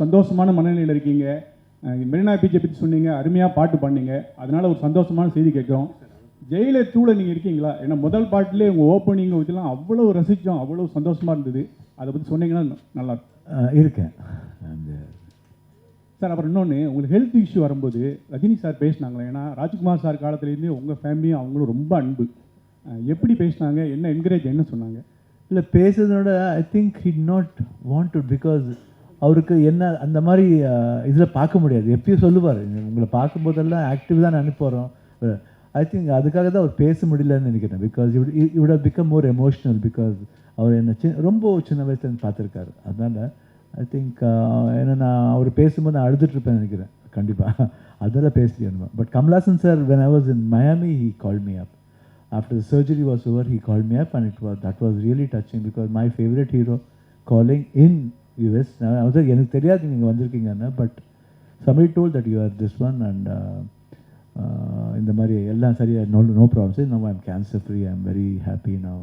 சந்தோஷமான மனநிலையில் இருக்கீங்க. மெரினா பீச்சை பற்றி சொன்னீங்க அருமையாக பாட்டு பண்ணீங்க அதனால ஒரு சந்தோஷமான செய்தி கேட்குறோம். ஜெயிலர் டூவில் நீங்கள் இருக்கீங்களா? ஏன்னா முதல் பாட்டிலே உங்கள் ஓப்பனிங் வச்சுலாம் அவ்வளோ ரசித்தோம் அவ்வளோ சந்தோஷமாக இருந்தது. அதை பற்றி சொன்னீங்கன்னா நல்லா இருக்கேன். சார் அப்புறம் இன்னொன்று உங்களுக்கு ஹெல்த் இஷ்யூ வரும்போது ரஜினி சார் பேசினாங்களே ஏன்னா ராஜ்குமார் சார் காலத்துலேருந்தே உங்கள் ஃபேமிலியும் அவங்களும் ரொம்ப அன்பு. எப்படி பேசினாங்க? என்ன என்கரேஜ் என்ன சொன்னாங்க? இல்லை பேசுறதோட I think he not wanted because அவருக்கு என்ன அந்த மாதிரி இதில் பார்க்க முடியாது. எப்பயும் சொல்லுவார் உங்களை பார்க்கும்போதெல்லாம் ஆக்டிவ் தான் அனுப்புகிறோம் ஐ திங்க் அதுக்காக தான் அவர் பேச முடியலன்னு நினைக்கிறேன். பிகாஸ் இவ் இவ் பிகம் மோர் எமோஷ்னல் பிகாஸ் அவர் என்ன சி ரொம்ப சின்ன வயசுலேருந்து பார்த்துருக்காரு. அதனால் ஐ திங்க் ஏன்னா நான் அவர் பேசும்போது நான் அழுதுட்ருப்பேன் நினைக்கிறேன். கண்டிப்பாக அதெல்லாம் பேசலையே but Kamalhaasan sir when I was in Miami he call me up after the surgery was over he call me up and it was that was really touching because my favourite hero calling in US அதாவது எனக்கு தெரியாது நீங்கள் வந்திருக்கீங்கன்னு but somebody told that you are this one and இந்த மாதிரி எல்லாம் சரியாக no no problem sir no I'm cancer free I am very happy now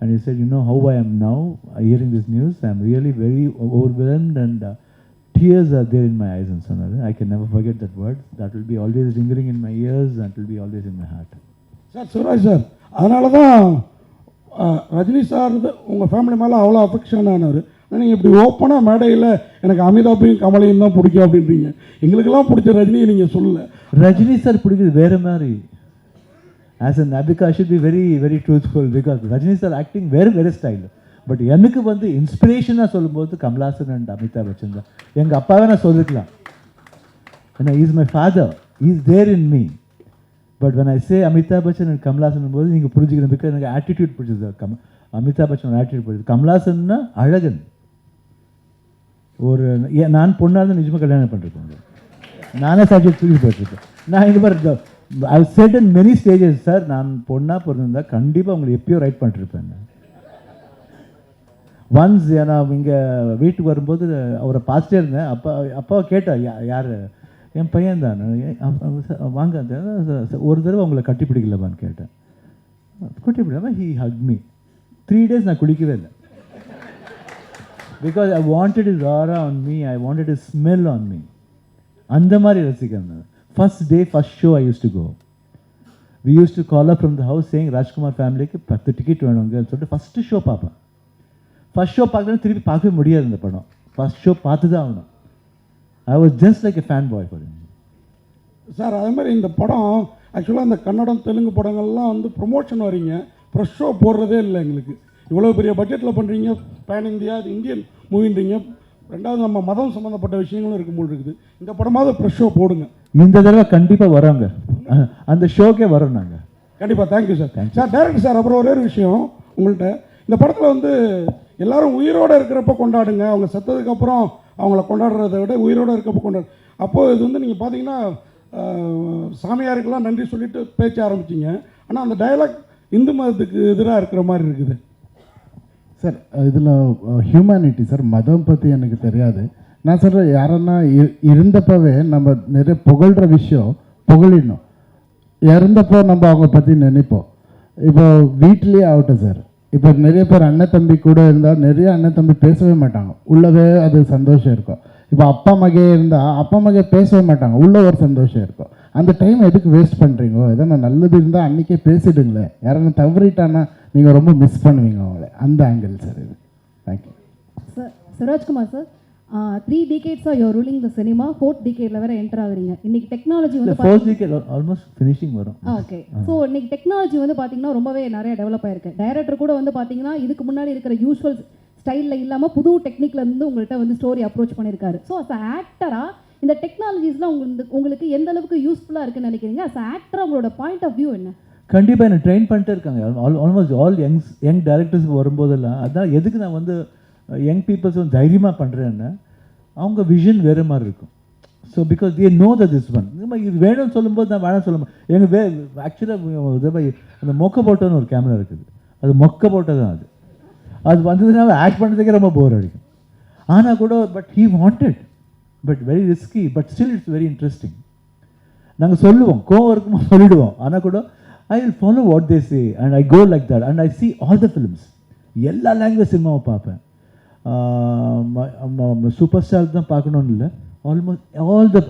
and is you know how I am now hearing this news I am really very overwhelmed and tears are there in my eyes and sonar. I can never forget that word. That will be always lingering in my ears. That will be always in my heart. Sir Suraj sir அதனால தான் Rajini sir உங்கள் family மேலே அவ்வளோ affection ஆனவர் நீங்கள் இப்படி ஓப்பனாக மேடையில் எனக்கு அமிதாப்பையும் கமலையும் தான் பிடிக்கும் அப்படின்றீங்க. எங்களுக்கெல்லாம் பிடிச்ச ரஜினியை நீங்கள் சொல்லல. ரஜினி சார் பிடிக்கிறது வேறு மாதிரி. As a நபிகா should be very very truthful because Rajini sir acting வேறு வேறு ஸ்டைல் பட் எனக்கு வந்து இன்ஸ்பிரேஷனாக சொல்லும்போது கமலாசன் அண்ட் அமிதாப் பச்சன் தான். எங்கள் அப்பாவை நான் சொல்லிக்கலாம். ஏன்னா is my father is there in me but when I say Amitabh Bachchan and Kamalhaasan போது நீங்கள் புரிஞ்சுக்கணும் பிகாஸ் எனக்கு ஆட்டிடியூட் பிடிச்சது. கம் அமிதாப் பச்சன் ஆட்டிடியூட் பிடிச்சது. கமலாசன்னா அழகன். ஒரு நான் பொண்ணாக இருந்தால் நிஜமாக கல்யாணம் பண்ணிருக்கேன் நானே சப்ஜெக்ட் தூக்கி போயிட்டுருக்கேன் நான் இது மாதிரி I said in many stages sir நான் பொண்ணாக பிறந்திருந்தால் கண்டிப்பாக உங்களை எப்பயோ ரைட் பண்ணிட்டுருப்பேன் ஒன்ஸ் நான் இங்கே வீட்டுக்கு வரும்போது அவரை பார்த்துட்டே இருந்தேன். அப்பா அப்பாவை கேட்டா யா யார்? என் பையன் தான். வாங்க ஒரு தடவை உங்களை கட்டி பிடிக்கலப்பான்னு கேட்டேன். கட்டி பிடிக்கலாமா he hug me three days நான் குளிக்கவே இல்லை. Because I wanted is aura on me I wanted is smell on me அந்த மாதிரி ரசிக்கிறேன் first day first show I use to go we use to call up from the house சேங் Rajkumar ஃபேமிலிக்கு பத்து ticket வேணுங்கன்னு சொல்லிட்டு first show பார்ப்பேன். First show பார்க்கணும் திருப்பி பார்க்கவே முடியாது இந்த படம். ஃபர்ஸ்ட் ஷோ பார்த்து தான் ஆகணும். I was just like a fan boy for sir அதே மாதிரி இந்த படம் ஆக்சுவலாக அந்த கன்னடம் தெலுங்கு படங்கள்லாம் வந்து ப்ரொமோஷன் வரீங்க ப்ரெஷ் ஷோ போடுறதே இல்லை எங்களுக்கு. இவ்வளோ பெரிய பட்ஜெட்டில் பண்ணுறீங்க பேன் இந்தியா இந்தியன் மூவின்றீங்க ரெண்டாவது நம்ம மதம் சம்மந்தப்பட்ட விஷயங்களும் இருக்கும்போது இருக்குது. இந்த படமாவது ப்ரெஷ் ஷோ போடுங்க. இந்த தடவை கண்டிப்பாக வரோங்க. அந்த ஷோக்கே வரோம் நாங்கள் கண்டிப்பாக thank you sir sir director sir அப்புறம் ஒரே ஒரு விஷயம் உங்கள்கிட்ட இந்த படத்தில் வந்து எல்லாரும் உயிரோடு இருக்கிறப்ப கொண்டாடுங்க. அவங்க செத்ததுக்கு அப்புறம் அவங்கள கொண்டாடுறதை விட உயிரோடு இருக்கப்ப கொண்டாடு. அப்போது இது வந்து நீங்கள் பார்த்தீங்கன்னா சாமியாருக்கெல்லாம் நன்றி சொல்லிட்டு பேச்ச ஆரம்பிச்சிங்க. ஆனால் அந்த டயலாக் இந்து மதத்துக்கு எதிராக இருக்கிற மாதிரி இருக்குது. சார் இதில் ஹியூமனிட்டி சார் மதம் பற்றி எனக்கு தெரியாது. நான் சொல்கிறேன் யாரன்னா இ- இருந்தப்பவே நம்ம நிறைய புகழ்கிற விஷயம் புகழிடணும். இறந்தப்போ நம்ம அவங்க பற்றி நினைப்போம். இப்போ வீட்லேயே ஆகட்டும் சார். இப்போ நிறைய பேர் அண்ணன் தம்பி கூட இருந்தால் நிறைய அண்ணன் தம்பி பேசவே மாட்டாங்க. உள்ளவே அது சந்தோஷம் இருக்கும். இப்போ அப்பா மகே இருந்தால் அப்பா மகே பேசவே மாட்டாங்க. உள்ள ஒரு சந்தோஷம் இருக்கும். அந்த டைம் எதுக்கு வேஸ்ட் பண்ணுறீங்க எதனா நல்லது இருந்தால் அன்றைக்கே பேசிடுங்களேன். யாரன்னா தவறிட்டானா நீங்கள் ரொம்ப மிஸ் பண்ணுவீங்க அவங்கள. அந்த ஆங்கிள் சார் இது. Thank you sir Shivarajkumar sir three டிகேட்ஸாக your ruling the cinema fourth டிகேட்ல வேற என்டர் ஆகுறீங்க. இன்னைக்கு டெக்னாலஜி வந்து ஃபர்ஸ்ட் வீக் ஆல்மோஸ்ட் ஃபினிஷிங் வரும். ஓகே ஸோ இன்னைக்கு டெக்னாலஜி வந்து பார்த்தீங்கன்னா ரொம்பவே நிறைய டெவலப் ஆயிருக்கு. டைரக்டர் கூட வந்து பார்த்தீங்கன்னா இதுக்கு முன்னாடி இருக்கிற யூஸ்வல் ஸ்டைலில் இல்லாமல் புது டெக்னிக்ல இருந்து உங்கள்கிட்ட வந்து ஸ்டோரி அப்ரோச் பண்ணியிருக்காரு ஸோ அஸ் ஆக்டரா இந்த டெக்னாலஜிஸ்லாம் உங்களுக்கு உங்களுக்கு எந்த அளவுக்கு யூஸ்ஃபுல்லாக இருக்குன்னு நினைக்கிறீங்க? அஸ் ஆக்டர் உங்களோட பாயிண்ட் ஆஃப் வியூ என்ன? கண்டிப்பாக என்னை ட்ரெயின் பண்ணிட்டே இருக்காங்க. All almost all youngs young directors வரும்போதெல்லாம் அதான் எதுக்கு நான் வந்து uh, யங் பீப்புள்ஸ் வந்து தைரியமாக பண்ணுறேன்னா அவங்க விஷன் வேறு மாதிரி இருக்கும். So because they know the this one இது வேணும்னு சொல்லும்போது நான் வேணாம் சொல்ல மாட்டேன். எங்கள் வே ஆக்சுவலாக அந்த மொக்க போட்டோன்னு ஒரு கேமரா இருக்குது. அது மொக்க போட்டோ தான் அது. அது வந்ததுனால ஆக்ட் பண்ணுறதுக்கே ரொம்ப போர் அடிக்கும். ஆனால் கூட but he wanted but very risky but still it's very interesting நாங்கள் சொல்லுவோம் கோவம் இருக்கும்போது சொல்லிடுவோம். ஆனால் கூட I will follow what they say and I go like that and I see all the films எல்லா லாங்குவேஜ் சினிமாவை பார்ப்பேன். சூப்பர் ஸ்டார் தான் பார்க்கணும்னு இல்லை. ஆல்மோஸ்ட் ஆல் த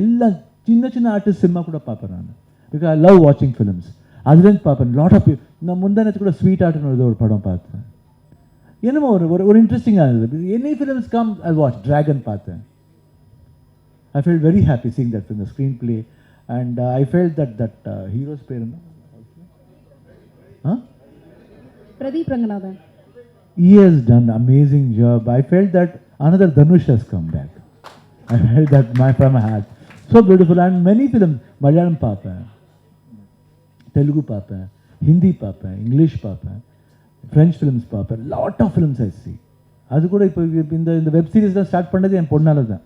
எல்லா சின்ன சின்ன ஆர்டிஸ்ட் சினிமா கூட பார்ப்பேன் நான். பிகாஸ் ஐ லவ் வாட்சிங் ஃபிலிம்ஸ் அதுலேருந்து பார்ப்பேன். லாட் ஆஃப் நான் முந்தானத்து கூட ஸ்வீட் ஆர்ட்னு ஒரு படம் பார்த்தேன். என்னமோ ஒரு ஒரு ஒரு இன்ட்ரெஸ்டிங்காக இருந்தது. Any films come I watch Dragon பார்த்தேன். I fell very happy seeing that இந்த screen play and I fell that that heroes பேர் என்ன Pradeep Ranganathan he has done amazing job. I felt that another Dhanush has come back. I felt that my from my heart. So beautiful and many films. Malayalam பார்ப்பேன் தெலுங்கு பார்ப்பேன் ஹிந்தி பார்ப்பேன் English பார்ப்பேன் French films பார்ப்பேன் lot of films I see அது கூட இப்போ இந்த இந்த வெப் சீரிஸ் தான் ஸ்டார்ட் பண்ணது என் பொண்ணால தான்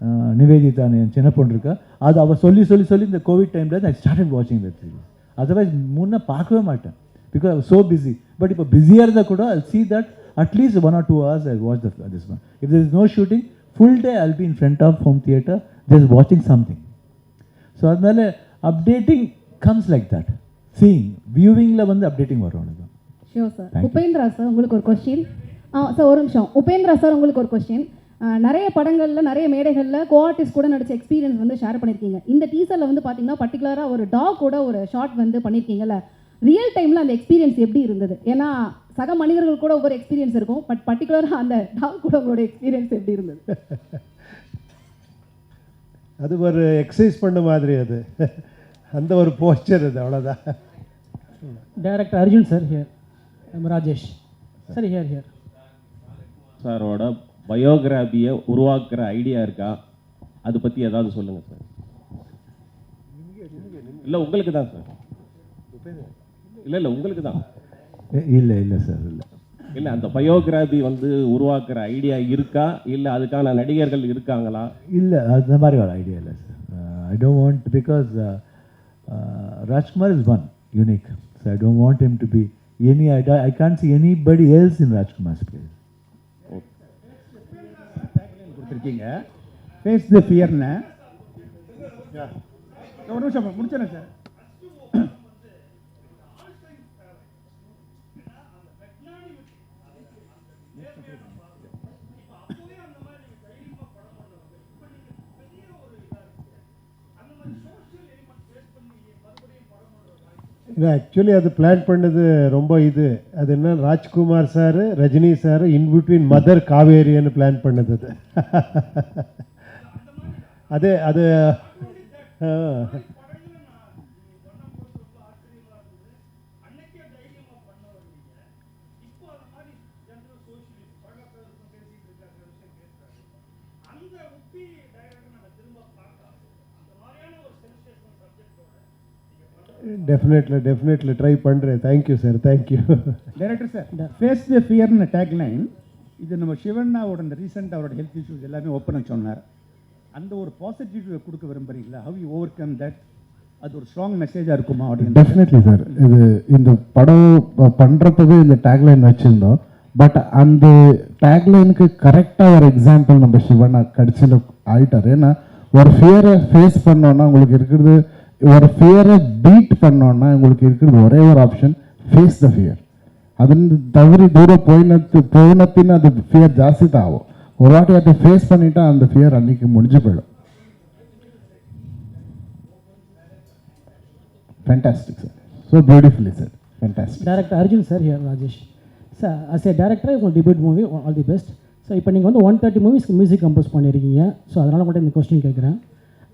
என் சின்ன பொண்ணு இருக்கா? அது அவள் சொல்லி சொல்லி சொல்லி இந்த கோவிட் டைமில் ஐ ஸ்டார்டட் வாட்சிங் வெப் சீரிஸ் அதர்வைஸ் முன்னே பார்க்கவே மாட்டேன். பிகாஸ் ஸோ பிஸி பட் இப்போ பிஸியாக இருந்தால் கூட I see that at least one or two hours I watch this one if is no shooting full day I'll be in front of home theatre just வாட்சிங் something so அதனால updating comes like that seeing வியூவிங்கில் வந்து updating வரும் அவ்வளோதான் sure sir. Upendra sir உங்களுக்கு ஒரு question ஆ sir ஒரு நிமிஷம். Upendra sir உங்களுக்கு ஒரு கொஸ்டின் நிறைய படங்களில் நிறைய மேடைகளில் கோஆர்டிஸ்ட் கூட நடிச்ச எக்ஸ்பீரியன்ஸ் வந்து ஷேர் பண்ணியிருக்கீங்க இந்த டீசரில் வந்து பார்த்தீங்கன்னா பர்டிகுலராக ஒரு டாக் கூட ஒரு ஷார்ட் வந்து பண்ணியிருக்கீங்கல்ல ரியல் டைமில் அந்த எக்ஸ்பீரியன்ஸ் எப்படி இருந்தது? ஏன்னா சக மனிதர்கள் கூட ஒவ்வொரு எக்ஸ்பீரியன்ஸ் இருக்கும் பட் பர்டிகுலராக அந்த டாக் கூட உங்களோட எக்ஸ்பீரியன்ஸ் எப்படி இருந்தது? அது ஒரு எக்ஸசைஸ் பண்ண மாதிரி அது. அந்த ஒரு போஸ்டர் அது அவ்வளோதான் Director Arjun sir here. I'm Rajesh. Sir here here. சாரோட பயோகிராபியை உருவாக்குற ஐடியா இருக்கா? அதை பற்றி ஏதாவது சொல்லுங்கள் சார் இல்லை உங்களுக்கு தான் சார் இல்லை இல்லை உங்களுக்கு தான். இல்லை இல்லை சார் இல்லை. இல்லை அந்த பயோகிராபி வந்து உருவாக்குற ஐடியா இருக்கா? இல்லை அதுக்கான நடிகர்கள் இருக்காங்களா? இல்லை அந்த மாதிரி ஒரு ஐடியா இல்லை sir I don't want because Rajkumar is one unique so I don't want him to be any I I can see anybody else in Rajkumar's place கொடுத்துருக்கீங்க ஃபேஸ் த ஃபியர்னு ஒரு நிமிஷம் முடிச்சிடறேன் சார். இல்லை ஆக்சுவலி அது plan பண்ணது ரொம்ப இது. அது என்ன Rajkumar sir Rajini sir in between mother காவேரின்னு plan பண்ணது அது. அதே அது டெஃபினெட்லி டெஃபினெட்லி ட்ரை பண்ணுறேன் thank you sir thank you director sir face the ஃபியர்னு tagline இது நம்ம சிவண்ணாவோட இந்த ரீசெண்ட் அவரோட ஹெல்த் இஷ்யூஸ் எல்லாமே ஓப்பனாக சொன்னார். அந்த ஒரு பாசிட்டிவ் கொடுக்க விரும்புறீங்களா? How you overcome that அது ஒரு ஸ்ட்ராங் மெசேஜாக இருக்குமா அப்படின்னு டெஃபினெட்லி சார் இது இந்த படம் ப- பண்றப்பவே இந்த டேக்லைன் வச்சிருந்தோம். பட் அந்த டேக்லைனுக்கு கரெக்டாக ஒரு எக்ஸாம்பிள் நம்ம சிவனா கடைசியில் ஆயிட்டார். ஏன்னா ஒரு ஃபியரை ஃபேஸ் பண்ணோன்னா உங்களுக்கு இருக்கிறது ஒரு ஃபியரை பீட் பண்ணோன்னா உங்களுக்கு இருக்கிறது ஒரே ஒரு ஆப்ஷன் ஃபேஸ் த ஃபியர் ಅದನ್ನು ತವರಿ ದೂರ போயினத்து போன பின் அது ஃபியர் ಜಾಸ್ತಿ தான் ஆகும் ஒரு வாட்டி அதை ஃபேஸ் பண்ணிட்டா அந்த ஃபியர் அன்னைக்கு முடிஞ்சு போயிடும் fantastic sir so beautifully sir fantastic Director Arjun sir here Rajesh. Sir, as a director உங்கள் debut movie all the best so இப்போ நீங்கள் வந்து ஒன் தேர்ட்டி மூவிஸ்க்கு மியூசிக் கம்போஸ் பண்ணியிருக்கீங்க ஸோ அதனால் கூட இந்த கொஸ்டின் கேட்குறேன்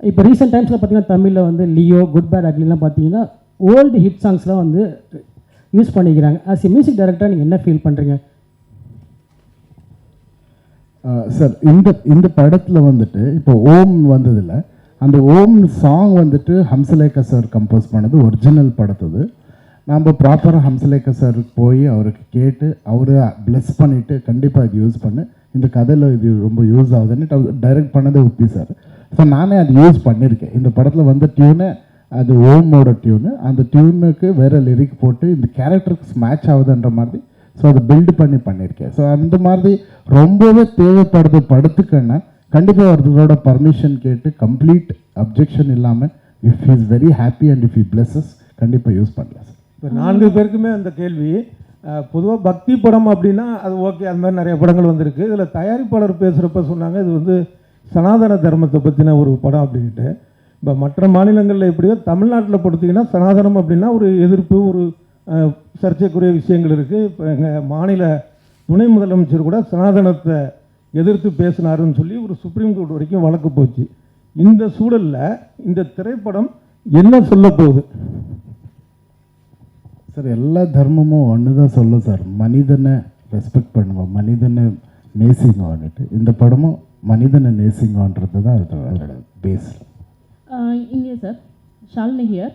இப்போ ரீசெண்ட் டைம்ஸில் பார்த்தீங்கன்னா தமிழில் வந்து லியோ குட் பேட் அக்லிலாம் பார்த்தீங்கன்னா ஓல்டு ஹிட் சாங்ஸ்லாம் வந்து யூஸ் பண்ணிக்கிறாங்க. ஆஸ் எ மியூசிக் டைரக்டர் நீங்கள் என்ன ஃபீல் பண்ணுறீங்க சார் இந்த இந்த படத்தில் வந்துட்டு இப்போ ஓம் வந்ததில்ல. அந்த ஓம் சாங் வந்துட்டு ஹம்சலேகா சார் கம்போஸ் பண்ணது ஒரிஜினல் படத்துது. நம்ம ப்ராப்பராக ஹம்சலேகா சார் போய் அவருக்கு கேட்டு அவரு ப்ளெஸ் பண்ணிவிட்டு கண்டிப்பாக இது யூஸ் பண்ணு. இந்த கதையில் இது ரொம்ப யூஸ் ஆகுதுன்னு டைரக்ட் பண்ணது உப்பி சார் ஸோ நானே அது யூஸ் பண்ணியிருக்கேன் இந்த படத்தில் வந்த டியூனு அது ஓமோட டியூனு அந்த டியூனுக்கு வேறு லிரிக் போட்டு இந்த கேரக்டருக்கு மேட்ச் ஆகுதுன்ற மாதிரி ஸோ அதை பில்டு பண்ணி பண்ணியிருக்கேன் ஸோ அந்த மாதிரி ரொம்பவே தேவைப்படுது படத்துக்குன்னா கண்டிப்பாக ஒருத்தரோட பர்மிஷன் கேட்டு கம்ப்ளீட் அப்ஜெக்ஷன் இல்லாமல் if is very happy and if he pleases கண்டிப்பாக யூஸ் பண்ணலாம் சார் இப்போ நான்கு பேருக்குமே அந்த கேள்வி பொதுவாக பக்தி படம் அப்படின்னா அது ஓகே அது மாதிரி நிறைய படங்கள் வந்திருக்கு. இதில் தயாரிப்பாளர் பேசுகிறப்ப சொன்னாங்க இது வந்து சனாதன தர்மத்தை பற்றின ஒரு படம் அப்படின்ட்டு இப்போ மற்ற மாநிலங்களில் எப்படியோ தமிழ்நாட்டில் பொறுத்தீங்கன்னா சனாதனம் அப்படின்னா ஒரு எதிர்ப்பு ஒரு சர்ச்சைக்குரிய விஷயங்கள் இருக்குது இப்போ எங்கள் மாநில துணை முதலமைச்சர் கூட சனாதனத்தை எதிர்த்து பேசினாருன்னு சொல்லி ஒரு சுப்ரீம் கோர்ட் வரைக்கும் வழக்கு போச்சு. இந்த சூழலில் இந்த திரைப்படம் என்ன சொல்ல போகுது? சார் எல்லா தர்மமும் ஒன்று தான் சொல்லும் சார். மனிதனை ரெஸ்பெக்ட் பண்ணுவோம். மனிதனை நேசிங்கன்னுட்டு இந்த படமும் மனிதனை நேசிங்கன்றது தான் அதோட பேஸ் இங்கே sir Shalini here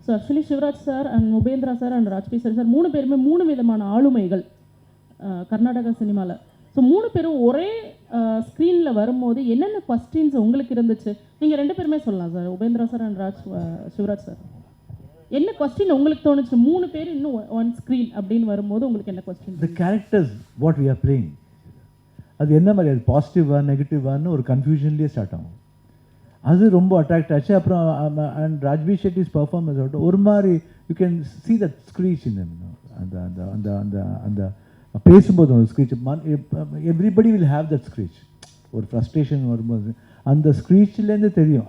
so actually Shivaraj sir and Upendra sir and Raj B sir sir மூணு பேருமே மூணு விதமான ஆளுமைகள் கர்நாடகா சினிமாவில் ஸோ மூணு பேரும் ஒரே ஸ்க்ரீனில் வரும்போது என்னென்ன கொஸ்டின்ஸ் உங்களுக்கு இருந்துச்சு? நீங்கள் ரெண்டு பேருமே சொல்லலாம் sir Upendra sir and Raj Shivaraj sir என்ன கொஸ்டின் உங்களுக்கு தோணுச்சு? மூணு பேர் இன்னும் ஒன் ஸ்க்ரீன் அப்படின்னு வரும்போது உங்களுக்கு என்ன question the characters what we are playing அது என்ன மாதிரி? அது பாசிட்டிவா நெகட்டிவான்னு ஒரு கன்ஃபியூஷன்லேயே ஸ்டார்ட் ஆகும். அது ரொம்ப அட்ராக்ட் ஆச்சு. அப்புறம் அண்ட் ராஜ்பி ஷெட்டிஸ் பர்ஃபார்மன்ஸ் ஆகட்டும் ஒரு மாதிரி you can see that screech in அந்த அந்த அந்த அந்த அந்த பேசும்போது ஒரு screech everybody will have that screech ஒரு ஃப்ரஸ்ட்ரேஷன் வரும்போது. அந்த ஸ்க்ரீச்லேருந்து தெரியும்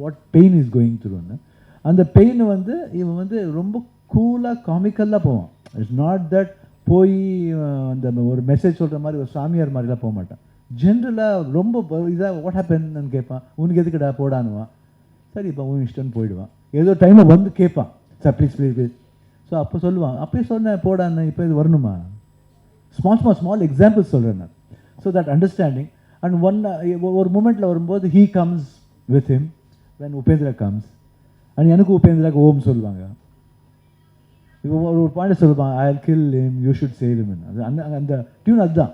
வாட் பெயின் இஸ் கோயிங் த்ரூன்னு அந்த பெயின் வந்து இவன் வந்து ரொம்ப கூலாக காமிக்கலாக போவான். இட்ஸ் நாட் தட் போய் அந்த ஒரு மெசேஜ் சொல்கிற மாதிரி ஒரு சாமியார் மாதிரிலாம் போக மாட்டேன். ஜென்ரலாக ரொம்ப இதாக வாட் ஹேப்பன்னு கேட்பான். உனக்கு எதுக்குடா? போடானுவான் சரி இப்போ உன் இஷ்டம்னு போயிடுவான். ஏதோ டைமில் வந்து கேட்பான். Sir please please please so அப்போ சொல்லுவான். அப்பயே சொன்னேன் போடான்னு இப்போ இது வரணுமா? ஸ்மால் ஸ்மால் ஸ்மால் எக்ஸாம்பிள்ஸ் சொல்கிறேன் நான். So that understanding and one ஒரு மூமெண்ட்டில் வரும்போது he comes with him when Upendra comes and எனக்கு உபேந்திராக்கு ஓம் சொல்லுவாங்க. இப்போ ஒரு ஒரு பாயிண்ட் சொல்லுவாங்க I kill him you should save him. அது அந்த அந்த டியூன் அதுதான்.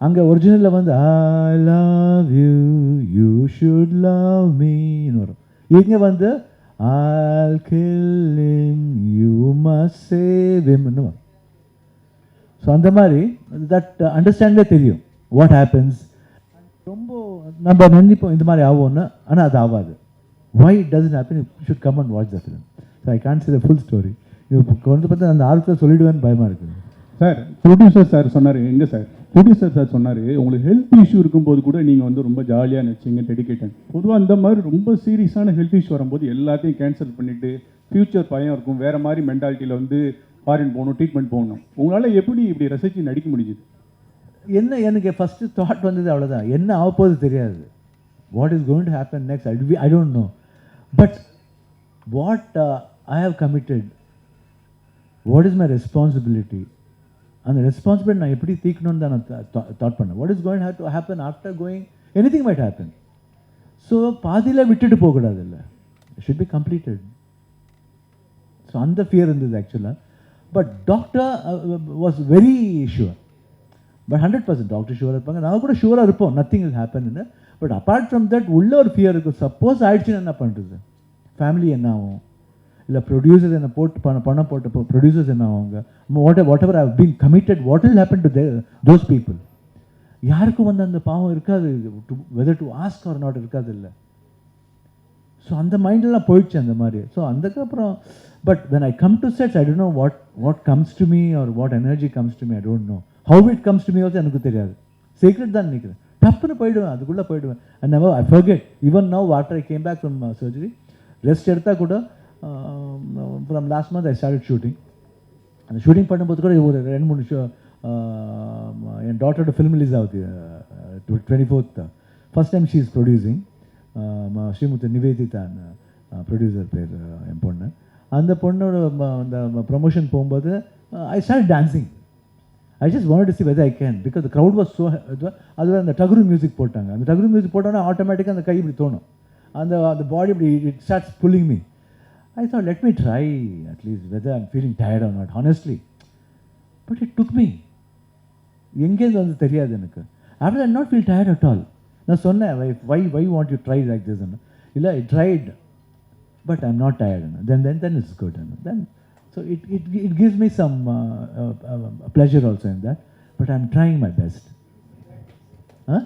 அங்கே ஒரிஜினலில் வந்து I love you you should love மீன்னு வரும். இங்கே வந்து all kill him you must save himன்னு வரும். ஸோ அந்த மாதிரி தட் அண்டர்ஸ்டாண்டே uh, தெரியும் வாட் ஹேப்பன்ஸ் ரொம்ப நம்ம நினைப்போம் இந்த மாதிரி ஆகும்னு ஆனால் அது ஆகாது. Why doesn't happen should come and watch the film so I can't see the full story கொண்டு பார்த்து அந்த ஆளுக்கு சொல்லிடுவேன்னு பயமாக இருக்குது. சார் ப்ரொடியூசர் சார் சொன்னார் எங்கே சார்? ப்ரொடியூசர் சார் சொன்னார் உங்களுக்கு ஹெல்த் இஷ்யூ இருக்கும்போது கூட நீங்கள் வந்து ரொம்ப ஜாலியாக நினச்சிங்க டெடிக்கேட்டன் பொதுவாக இந்த மாதிரி ரொம்ப சீரியஸான ஹெல்த் இஷ்யூ வரும்போது எல்லாத்தையும் கேன்சல் பண்ணிவிட்டு ஃப்யூச்சர் பயம் இருக்கும். வேறு மாதிரி மென்டாலிட்டியில் வந்து ஃபாரின் போகணும் ட்ரீட்மெண்ட் போகணும். உங்களால் எப்படி இப்படி ரசித்து நடிக்க முடியுது என்ன எனக்கு ஃபஸ்ட்டு தாட் வந்தது அவ்வளோதான் என்ன ஆக போகுது தெரியாது. What is going to happen next I I don't know but what I have committed what is my responsibility அந்த ரெஸ்பான்சிபிலிட்டி நான் எப்படி தீக்கணும்னு தான் நான் தாட் பண்ணேன். What is going have to happen after going anything might happen so பாதியில் விட்டுட்டு போகக்கூடாது இல்லை. ஷுட் பி கம்ப்ளீட்டட் ஸோ அந்த ஃபியர் இருந்தது ஆக்சுவலாக but doctor was very sure but hundred percent doctor ஷுவராக இருப்பாங்க. நாங்கள் கூட ஷுவராக இருப்போம். நத்திங் இஸ் ஹேப்பன்னு பட் அப்பார்ட் ஃப்ரம் தட் உள்ள ஒரு ஃபியர் இருக்கும் சப்போஸ் ஆயிடுச்சுன்னா என்ன பண்ணுறது ஃபேமிலி என்ன ஆகும்? இல்லை ப்ரொடியூசர்ஸ் என்ன போட்டு பண்ண பணம் போட்ட ப்ரொடியூசர்ஸ் என்ன அவங்க? What whatever have been committed what will happen to those people யாருக்கும் வந்து அந்த பாவம் இருக்காது. To whether to ask or not இருக்காது இல்லை. ஸோ அந்த மைண்டெல்லாம் போயிடுச்சு அந்த மாதிரி. ஸோ அதுக்கப்புறம் but when I come to sets I don't know what what comes to me or what energy comes to me I don't know how it comes to me வந்து எனக்கு தெரியாது. சீக்ரெட் தான் நினைக்கிறேன். டப்புன்னு போயிடுவேன் அதுக்குள்ளே போயிடுவேன். And never I forget even now water I came back from surgery rest எடுத்தால் கூட from last month I start shooting அந்த ஷூட்டிங் பண்ணும்போது கூட ஒரு ரெண்டு மூணு ஷோ என் டாட்டரோட ஃபிலிம் ரிலீஸ் ஆகுது twenty fourth first time she is producing Srimuthu நிவேதிதான் producer பேர் என் பொண்ணு. அந்த பொண்ணோட அந்த ப்ரொமோஷன் போகும்போது I start dancing I just want to see whether I can because the crowd was so அதில் அந்த டகுரு மியூசிக் போட்டாங்க. அந்த டகுரு மியூசிக் போட்டோன்னா ஆட்டோமேட்டிக்காக அந்த கை இப்படி தோணும். அந்த அந்த பாடி இப்படி it starts pulling me I thought let me try at least whether I'm feeling tired or not honestly but it took me எங்கேருந்து வந்து தெரியாது எனக்கு. After I not feel tired at all நான் சொன்னேன் why why want you try like this இல்லை I tried but I am not tired then then then it's good then so it it it gives me some pleasure also in that but I am trying my best ஆ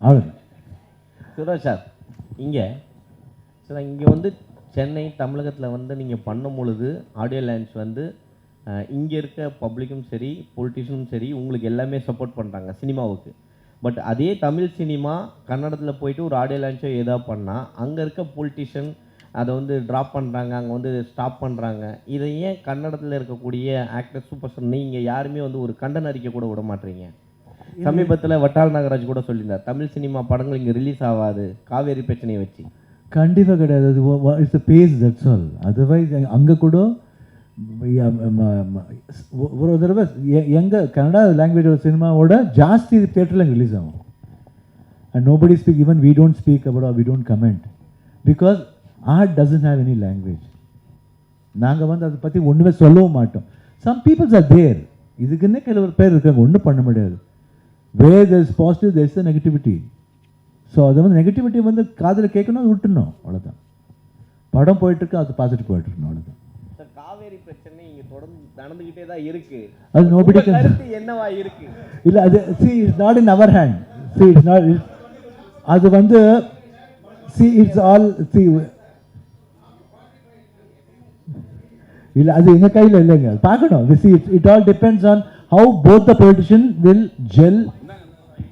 அவ்வளோதான் Suresh sir இங்கே sir இங்கே வந்து சென்னை தமிழகத்தில் வந்து நீங்கள் பண்ணும் பொழுது audio launch வந்து இங்கே இருக்க பப்ளிக்கும் சரி பொலிட்டிஷியனும் சரி உங்களுக்கு எல்லாமே சப்போர்ட் பண்ணுறாங்க சினிமாவுக்கு. பட் அதே தமிழ் சினிமா கன்னடத்தில் போயிட்டு ஒரு ஆடியோ லான்ச்சோ ஏதாவது பண்ணால் அங்கே இருக்க பொலிட்டிஷியன் அதை வந்து ட்ராப் பண்ணுறாங்க அங்கே வந்து ஸ்டாப் பண்ணுறாங்க இதை ஏன் கன்னடத்தில் இருக்கக்கூடிய ஆக்டர் சூப்பர் ஸ்டார் நீங்கள் யாருமே வந்து ஒரு கண்டன அறிக்கை கூட விட மாட்டீங்க? சமீபத்தில் வட்டால் நாகராஜ் கூட சொல்லியிருந்தார் தமிழ் சினிமா படங்கள் இங்கே ரிலீஸ் ஆகாது காவேரி பிரச்சனையை வச்சு. கண்டிப்பாக கிடையாது. அது it's a phase that's all otherwise அங்கே கூட ஒரு தடவை எங்கள் கன்னடா லாங்குவேஜ் சினிமாவோட ஜாஸ்தி இது தேட்டரில் ரிலீஸ் ஆகும். And nobody speak even we don't speak about we don't comment because art doesn't have any language நாங்கள் வந்து அதை பற்றி ஒன்றுமே சொல்லவும் மாட்டோம். சம் பீப்புள்ஸ் ஆர் தேர் இதுக்குன்னே ஒரு பேர் இருக்காங்க. ஒன்றும் பண்ண முடியாது. Where there is positive there is negativity so அதை வந்து நெகட்டிவிட்டி வந்து காதில் கேட்கணும் அது விட்டுணும் அவ்வளோதான் படம் போயிட்டுருக்கு அது பார்த்துட்டு போயிட்டு இருக்கணும் அவ்வளோதான் காவேரி பிரச்சனை இங்கே தொடர்ந்து நடந்துக்கிட்டே தான் இருக்கு. அது nobody உங்க can- கருத்து என்னவா இருக்கு? இல்லை அது see it's not in our hand see it's not அது வந்து சி இட்ஸ் ஆல் சி இல்லை அது எங்கள் கையில் இல்லைங்க. பார்க்கணும். See it it all depends on how both the politician will gel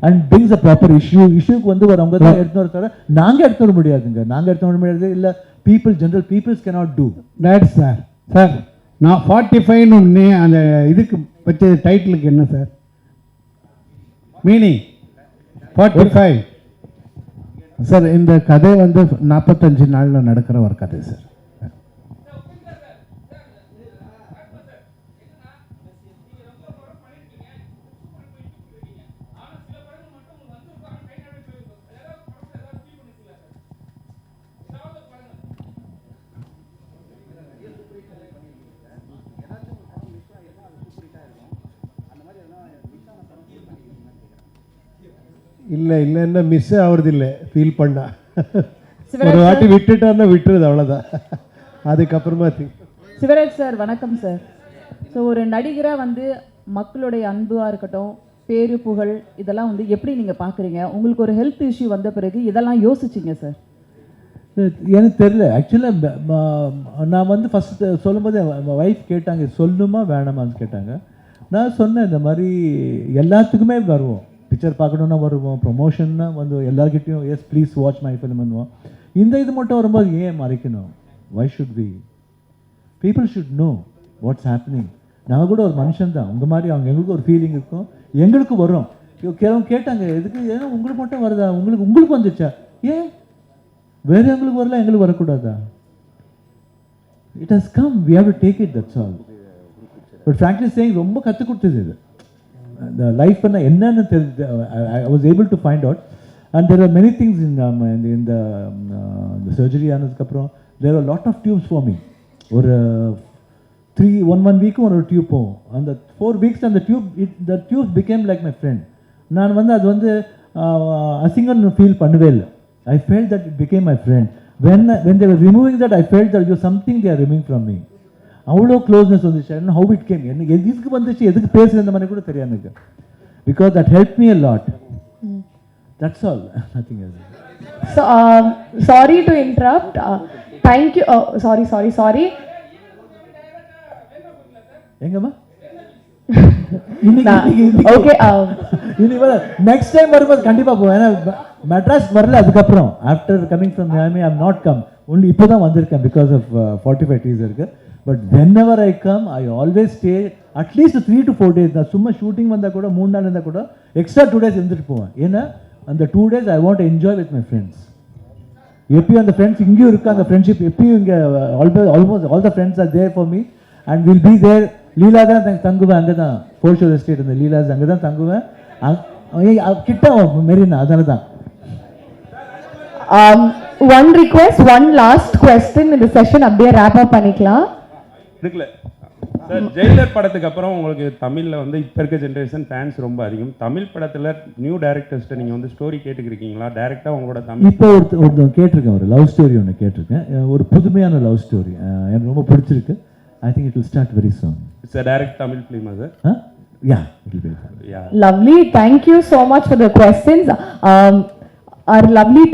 and brings a proper issue இஷ்யூக்கு வந்து வரவங்க தான் எடுத்து வர தவிர நாங்கள் எடுத்து வர முடியாதுங்க. நாங்கள் எடுத்து வர முடியாது இல்லை people general peoples cannot do direct sir sir நான் ஃபார்ட்டி ஃபைவ்னு அந்த இதுக்கு பற்றிய டைட்டிலுக்கு என்ன sir meaning forty five sir இந்த கதை வந்து நாற்பத்தஞ்சு நாளில் நடக்கிற ஒரு கதை சார் இல்லை இல்லைன்னா மிஸ் ஆகுறது இல்லை ஃபீல் பண்ணா. ஒரு வாட்டி விட்டுட்டான்னா விட்டுருது அவ்வளோதான் அதுக்கப்புறமா. சிவராஜ் சார் வணக்கம் சார். ஸோ ஒரு நடிகராக வந்து மக்களுடைய அன்பாக இருக்கட்டும் பேரு புகழ் இதெல்லாம் வந்து எப்படி நீங்கள் பார்க்குறீங்க உங்களுக்கு ஒரு ஹெல்த் இஷ்யூ வந்த பிறகு இதெல்லாம் யோசிச்சிங்க சார்? எனக்கு தெரியல. ஆக்சுவலாக நான் வந்து ஃபஸ்ட்டு சொல்லும்போது ஒய்ஃப் கேட்டாங்க சொல்லணுமா வேணாமான்னு கேட்டாங்க. நான் சொன்னேன் இந்த மாதிரி எல்லாத்துக்குமே வருவோம். பிக்சர் பார்க்கணுன்னா வருவோம். ப்ரொமோஷன்னா வந்து எல்லாருக்கிட்டையும் yes please watch my film பண்ணுவோம். இந்த இது மட்டும் வரும்போது ஏன் மறைக்கணும்? Why should be people should know what's happening நாங்கள் கூட ஒரு மனுஷன் தான். உங்கள் மாதிரி அவங்க எங்களுக்கு ஒரு ஃபீலிங் இருக்கும். எங்களுக்கு வரும். இவ- கேவன் கேட்டாங்க எதுக்கு ஏன்னா உங்களுக்கு மட்டும் வருதா? உங்களுக்கு உங்களுக்கு வந்துச்சா? ஏன்? வேற எங்களுக்கு வரல எங்களுக்கு வரக்கூடாதா? It has come we have to take it that's all but frankly saying ரொம்ப கற்றுக் கொடுத்தது இது. இந்த லைஃப்னா என்னன்னு தெரிஞ்சு I was able to find out and there are many things இந்த இந்த சர்ஜரி ஆனதுக்கப்புறம் there are lot of tubes forming ஒரு த்ரீ ஒன் ஒன் வீக்கும் ஒரு டியூப் போகும். அந்த ஃபோர் வீக்ஸ் அந்த tube it the tube became like my friend நான் வந்து அது வந்து அசிங்கம்னு ஃபீல் பண்ணவே இல்லை. I feel that it became my friend when when they're removing that I feel that you something they're removing from me அவ்வளோ closeness வந்துச்சு. And how it came எனக்கு எதுக்கு வந்துச்சு எதுக்கு பேசுகிற மாதிரி கூட தெரியாது எனக்கு. Because that help me a lot that's all nothing else So, sorry to interrupt. Uh, thank you. Oh, sorry, sorry, sorry. எங்கம்மா? இனி நெக்ஸ்ட் டைம் வரும்போது கண்டிப்பாக போவேன். ஏன்னா மெட்ராஸ் வரல அதுக்கப்புறம். After coming from I'm not come only இப்போ தான் வந்திருக்கேன் because of forty five days இருக்கு. But whenever I come I always stay at least three to four days தான் சும்மா ஷூட்டிங் வந்தால் கூட மூணு நாள் இருந்தால் கூட எக்ஸ்ட்ரா டூ டேஸ் இருந்துட்டு போவேன். ஏன்னா அந்த two days I want enjoy with my friends எப்பயும் அந்த ஃப்ரெண்ட்ஸ் இங்கேயும் இருக்கு அந்த ஃப்ரெண்ட்ஷிப் எப்பயும் இங்கே almost almost all the friends are there for me and will be there Leela தான் தங்குவேன் அங்கே தான் ஃபோர்ஷோ எஸ்டேட் இந்த லீலாஸ் அங்கே தான் தங்குவேன் ஏய், கிட்ட மெரினா அதனால தான் one request one last question இந்த செஷன் அப்படியே wrap பண்ணிக்கலாம். இருக்குல்ல சார் ஜெயிலர் படத்துக்கு அப்புறம் உங்களுக்கு தமிழில் வந்து இப்போ இருக்க ஜென்ரேஷன் ஃபேன்ஸ் ரொம்ப அதிகம். தமிழ் படத்தில் நியூ டேரக்டர்ஸ்ட்டை நீங்கள் வந்து ஸ்டோரி கேட்டுக்கிருக்கீங்களா? டேரெக்டாக உங்களோட தமிழ் இப்போ ஒருத்த ஒருத்தன் கேட்டிருக்கேன் ஒரு லவ் ஸ்டோரி ஒன்று கேட்டிருக்கேன். ஒரு புதுமையான லவ் ஸ்டோரி எனக்கு ரொம்ப பிடிச்சிருக்கு. I think it will start very soon it's a direct Tamil ஃபிலிமா sir yeah it will yeah Lovely. Thank you so much for the questions. Um, our lovely